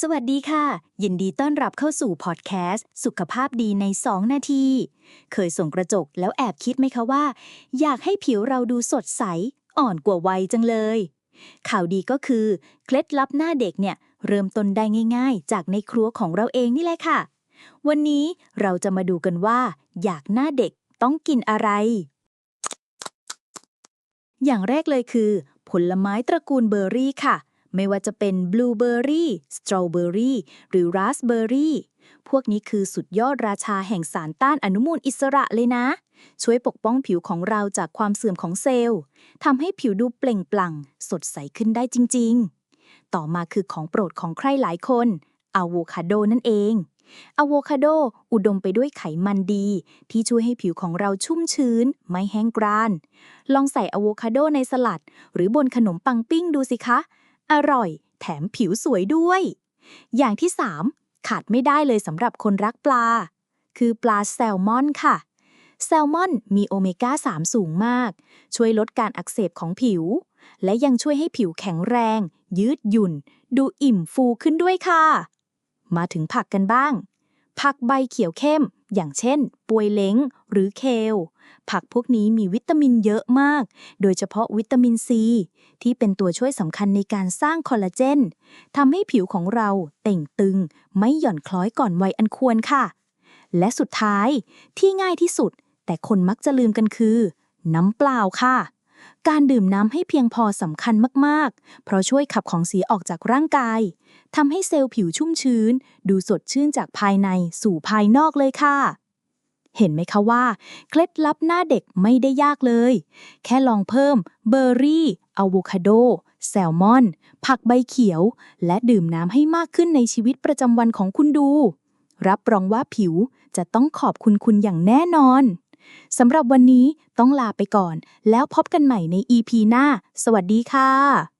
สวัสดีค่ะ ยินดีต้อนรับเข้าสู่พอดแคสต์ สุขภาพดีใน 2 นาที เคยส่งกระจกแล้วแอบคิดไหมคะว่า อยากให้ผิวเราดูสดใส อ่อนกว่าวัยจังเลย ข่าวดีก็คือ เคล็ดลับหน้าเด็กเนี่ย เริ่มต้นได้ง่ายๆ จากในครัวของเราเองนี่แหละค่ะ วันนี้เราจะมาดูกันว่า อยากหน้าเด็กต้องกินอะไร อย่างแรกเลยคือ ผลไม้ตระกูลเบอร์รี่ค่ะ ไม่ว่าจะเป็นบลูเบอร์รี่สตรอเบอร์รี่หรือราสเบอร์รี่พวกนี้คือสุดยอดราชาแห่งสารต้านอนุมูลอิสระเลยนะ ช่วยปกป้องผิวของเราจากความเสื่อมของเซลล์ทำให้ผิวดูเปล่งปลั่ง สดใสขึ้นได้จริง ๆ ต่อมาคือของโปรดของใครหลายคนอะโวคาโดนั่นเองอะโวคาโดอุดมไปด้วยไขมันดี ที่ช่วยให้ผิวของเราชุ่มชื้น ไม่แห้งกร้าน ลองใส่อะโวคาโดในสลัด หรือบนขนมปังปิ้งดูสิคะ อร่อย แถมผิวสวยด้วย อย่างที่ 3 ขาดไม่ได้เลยสำหรับคนรักปลา คือปลาแซลมอนค่ะ แซลมอนมีโอเมก้า 3 สูงมาก ช่วยลดการอักเสบของผิว และยังช่วยให้ผิวแข็งแรง ยืดหยุ่น ดูอิ่มฟูขึ้นด้วยค่ะ มาถึงผักกันบ้าง ผักใบเขียวเข้ม อย่างเช่นปวยเล้งหรือเคล ผักพวกนี้มีวิตามินเยอะมาก โดยเฉพาะวิตามินซี ที่เป็นตัวช่วยสำคัญในการสร้างคอลลาเจนทำให้ผิวของเราเต่งตึง ไม่หย่อนคล้อยก่อนวัยอันควรค่ะ และสุดท้ายที่ง่ายที่สุด แต่คนมักจะลืมกันคือ น้ำเปล่าค่ะ การดื่มน้ำให้เพียงพอสำคัญมาก ๆ เพราะช่วยขับของเสียออกจากร่างกาย ทำให้เซลล์ผิวชุ่มชื้น ดูสดชื่นจากภายในสู่ภายนอกเลยค่ะ เห็นไหมคะว่า เคล็ดลับหน้าเด็กไม่ได้ยากเลย แค่ลองเพิ่มเบอร์รี่อะโวคาโด แซลมอน ผักใบเขียว และดื่มน้ำให้มากขึ้นในชีวิตประจำวันของคุณดู รับรองว่าผิวจะต้องขอบคุณคุณอย่างแน่นอน สำหรับวันนี้ต้องลาไปก่อน แล้วพบกันใหม่ใน EP หน้า สวัสดีค่ะ